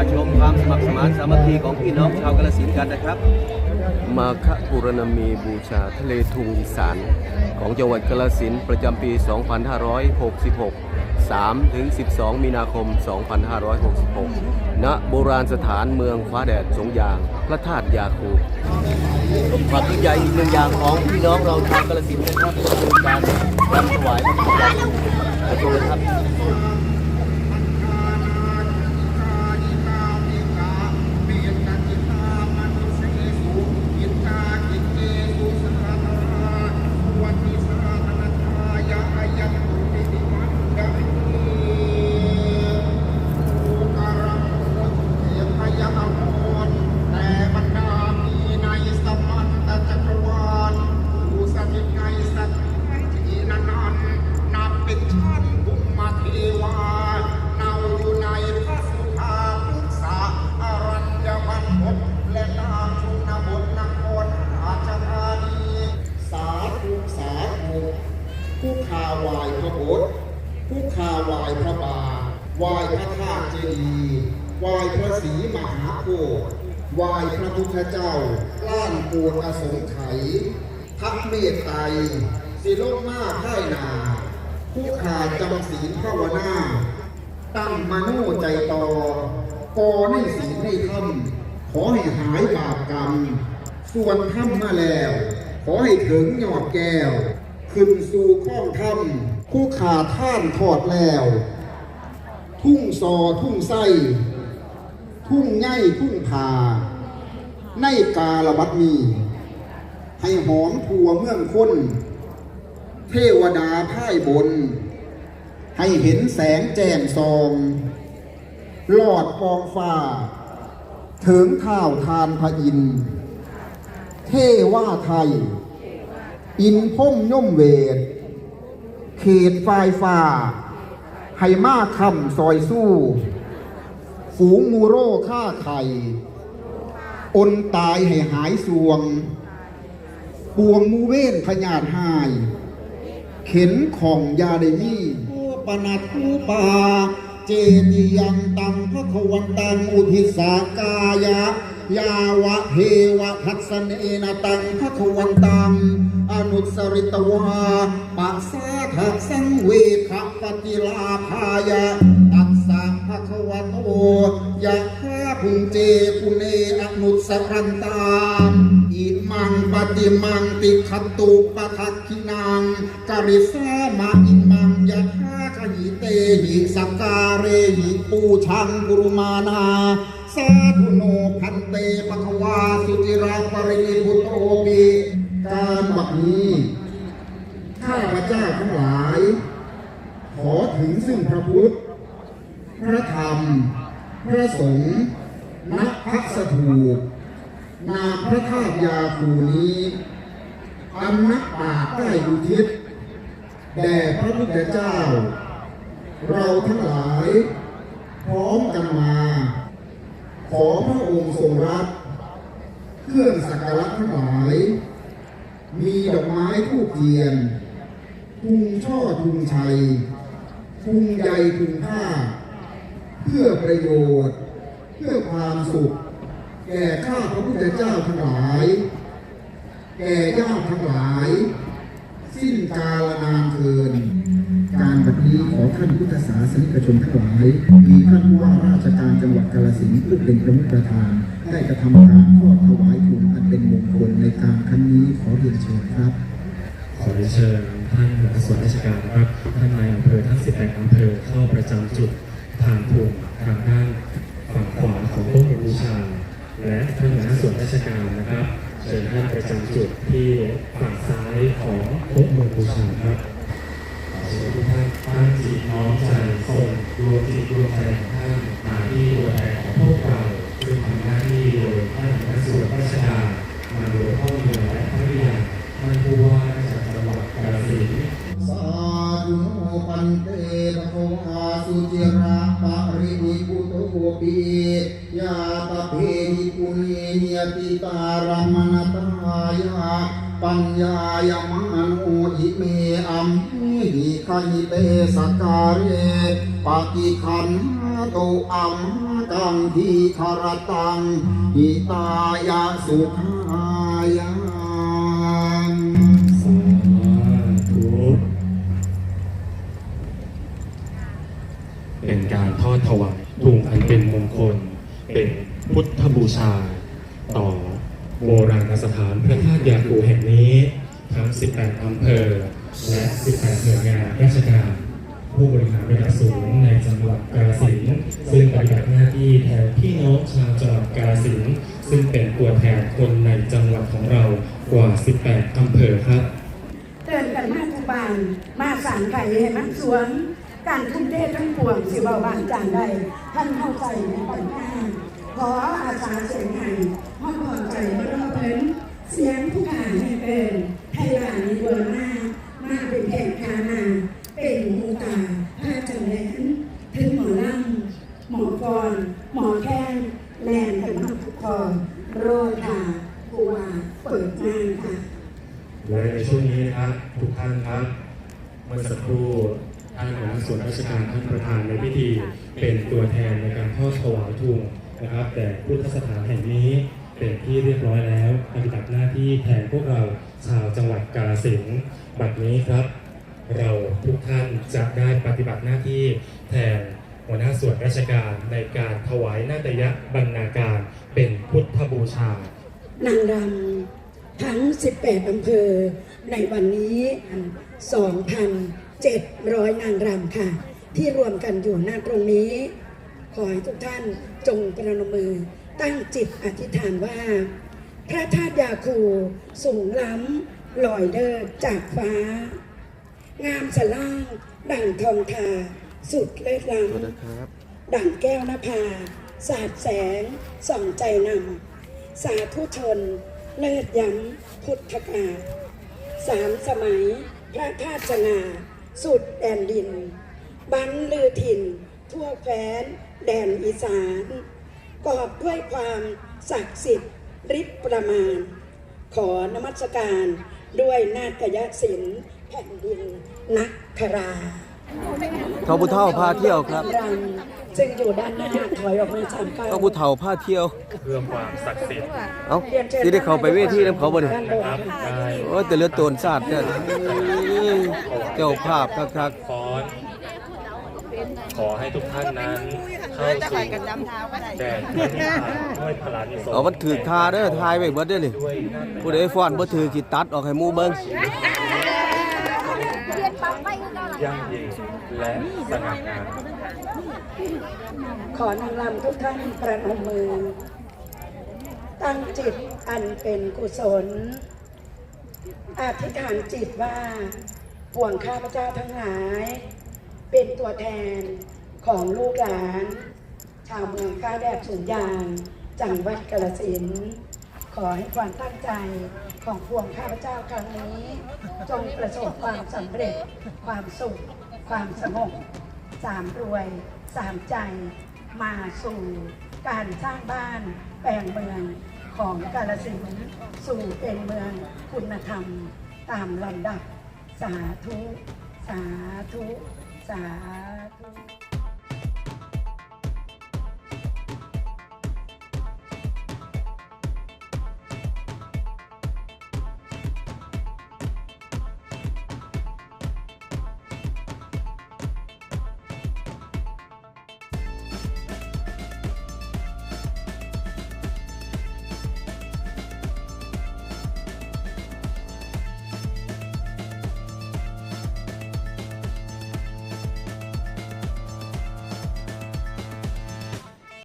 มาชมความสมัครสมานสามัคคีของพี่น้องชาวกาฬสินธุ์กันนะครับ มาคบูรณมีบูชาทะเลทุงอีสานของจังหวัดกาฬสินธุ์ประจำปี 2566 3ถึง 12 มีนาคม 2566 ณ โบราณสถานเมืองฟ้าแดดสงยาง พระธาตุยาคูความยิ่งใหญ่อีกหนึ่งอย่างของพี่น้องเราชาวกาฬสินธุ์นะครับคือการรำถวายพระพุทธเจ้าขอบคุณครับ ผู้าวายพระบสถ์ผู้ขาวายพระบาวายพระธาตุเจดีย์วายพระศรีมหาโพธิ์วายพระพุทธเจ้าล้านปวงอสงไขยทักเมตไตรสิโลกมาพ่ายนา ผู้ขาดจำศีลภาวนา ตั้งมโนใจต่อกอในศีลในธรรมขอให้หายบาปกรรม ส่วนถ้ำมาแล้ว ขอให้ถึงยอดแก้ว ขึ้นสู่ข้องถ้ำผู้ขาท่านทอดแล้ว ทุ่งซอทุ่งไส้ทุ่งไง่ทุ่งผาในกาลบัดมีให้หอมทัวเมืองคนเทวดาพ่ายบน ให้เห็นแสงแจ่มซองหลอดกองฟ้า ถึงข้าวทานพระอิน เทว่าไทย อินพ่มย่อมเวท เขตไฟฟ้าให้มาคำซอยสู้ ฝูงมูโร่ฆ่าไข่อนตายให้หายสวง ปวงมูเวนพญาตหาย เข็นของยาเดมี่ผู้ปนัดผู้ปาเจติยังตังพระควันตังอุทิสากายะ ยาวะเทวะทัศเนนตังพระควันตัง นุสริตวาปัสสาทัสังเวคปฏิลาภายะตัสสะภะคะวะโตยะคาพุงเจปุเนอนุสรันตามอิมังปฏิมังติขตุปะทักขินังกริสามาอิมังยะคาขหิเตหิสักการเรหิปูชังกุรุมานาสาธุโนพันเตปะคะวาสุจิราปริบุตโตปิการบัด นี้ ข้าพระเจ้าทั้งหลาย ขอถึงซึ่งพระพุทธ พระธรรม พระสงฆ์นักพัสถูกนาพระธาตุยาคูนี้อันนักปราชญ์ได้อุทิศแด่พระพุทธเจ้า เราทั้งหลาย พร้อมกันมา ขอพระองค์ทรงรับ เครื่องสักการะทั้งหลาย มีดอกไม้ทูบเทียนทุงช่อทุงชัยทุงใยทุงผ้า เพื่อประโยชน์ เพื่อความสุข แก่ข้าพระพุทธเจ้าทั้งหลาย แก่ญาติทั้งหลาย สิ้นกาลนานเทินการบัดนี้ขอท่านพุทธศาสนิกชนทั้งหลาย มีท่านผู้ว่าราชการจังหวัดกาฬสินธุ์ผู้เป็นประมุขประธาน ได้กระทำการทอดถวาย ถุงอันเป็นมงคลในการครั้งนี้ขอเรียนเชิญครับ ขอเชิญท่านหัวหน้าส่วนราชการนะครับท่านนายอำเภอทั้ง18อำเภอเข้าประจำจุดทางถูกทางด้านฝั่งขวาของโต๊ะหมู่บูชา และท่านหัวหน้าส่วนราชการนะครับ เชิญท่านประจำจุดที่ฝั่งซ้ายของโต๊ะหมู่บูชาครับขอเชิญทุกท่านตั้งจิตน้อมใจส่งรวมจิตรวมใจของท่านมาที่ตัวแทนของพวกเราซึ่งทำหน้าที่โดยท่านหัวหน้าส่วนราชการ มาโดยพ่อเมืองและภริยาท่านผู้ว่าราชการจังหวัดกาฬสินธุ์สาธุโมปันเตปะคะวาสุจิราปะรินิพุโตปียาตะเพหิปุเนเนียติตารามณตายาปัญญายมัง คหิเตสการเรปะกิขันตุอัมตังทีคารตังหิตายาสุขายาเป็นการทอดถวายถุงอันเป็นมงคล เป็นพุทธบูชา ต่อโบราณสถานพระธาตุยาคูแห่งนี้ ทั้ง 18 อำเภอ และ18หน่วยงานราชการ ผู้บริหารระดับสูงในจังหวัดกาฬสินธุ์ซึ่งปฏิบัติหน้าที่แทนพี่น้องชาวจังหวัดกาฬสินธุ์ซึ่งเป็นตัวแทนคนในจังหวัดของเรากว่า 18 อำเภอครับเตือนกันมาทุกบานมาสารไข่ให้มันสวนการทุ่มเททั้งปวงสิเบาบางจานใดท่านเข้าใจในปัญหาขออาสาเสยงไห้ห้องพอใจมาเล่าเพิ่นเสียงผู้ขาให้เกินไทยหลานในเบอร์หน้า มาเป็นแขกคานาเป็นหูตาผ้าจังแหลนถึงหมอล่ำหมอกรหมอแค้นแลนกันมาทุกคอโรคาปัวเปิด งค่ะและในช่วงนี้นะครับทุกท่านครับเมื่อสักครู่ท่านหัวหน้าส่วนราชการท่านประธานในพิธีเป็นตัวแทนในการทอดถวายทุงนะครับ แต่พุทธสถานแห่งนี้เป็นที่เรียบร้อยแล้วปฏิบัติหน้าที่แทนพวกเราชาวจังหวัดกาฬสินธุ์บัดนี้ครับ เราทุกท่านจะได้ปฏิบัติหน้าที่แทนหัวหน้าส่วนราชการในการถวายนาฏยบรรณาการเป็นพุทธบูชานางรำ ทั้ง 18 อำเภอ ในวันนี้ 2,700 นางรำค่ะ ที่รวมกันอยู่หน้าตรงนี้ ขอให้ทุกท่านจงประนมมือตั้งจิตอธิษฐานว่า พระธาตุยาคูสูงล้ำลอยเดินจากฟ้า งามสล่าง ดั่งทองทา สุดเลิศล้ำดั่งแก้วนภา สาดแสงส่องใจนำสาธุชน เลิศย้ำพุทธกาลสามสมัย พระธาตุสง่าสุดแดนดิน บันลือถิ่น ทั่วแคว้น แดนอีสาน กอบด้วยความศักดิ์สิทธิ์ฤทธิ์ประมาณ ขอนมัสการด้วยนาฏยศิลป์แผ่นดินนักคราเขาผู้เฒ่าพาเที่ยวครับ รำ ซึ่งอยู่ด้านหน้าถอยออกมาสามก้าวเขาผู้เฒ่าพาเที่ยว เพื่อความศักดิ์สิทธิ์เอ้าที่ได้เข้าไปเวทีน้ำเขาบ่นี่นะครับได้โอ้ยแต่เลือดโตนสาดเนี่ยเจ้าภาพคักฟ้อนขอให้ทุกท่านนั้นเข้าสู่แดนพระนิพพานด้วยพลานิสๆเอามันถือทาเด้อทายไว้เบิดเด้อนี่ด้วยนาฏผู้ใดฟ้อนบ่ถือสิตัดออกให้หมู่เบิ่ง ยั่งยืน และสง่างามขอนางรำทุกท่านประนมมือ ตั้งจิตอันเป็นกุศล อธิษฐานจิตว่าป่วงข้าพเจ้าทั้งหลาย เป็นตัวแทนของลูกหลาน ชาวเมืองก้าแดดสูงยาง จังหวัดกาฬสินธุ์ขอให้ความตั้งใจของพวงข้าพเจ้าครั้งนี้ จงประสบความสำเร็จความสุข ความสงบสามรวยสามใจ มาสู่การสร้างบ้านแปลงเมืองของกาลสินสู่เป็นเมืองคุณธรรมตามลำดับ สาธุ สาธุ สา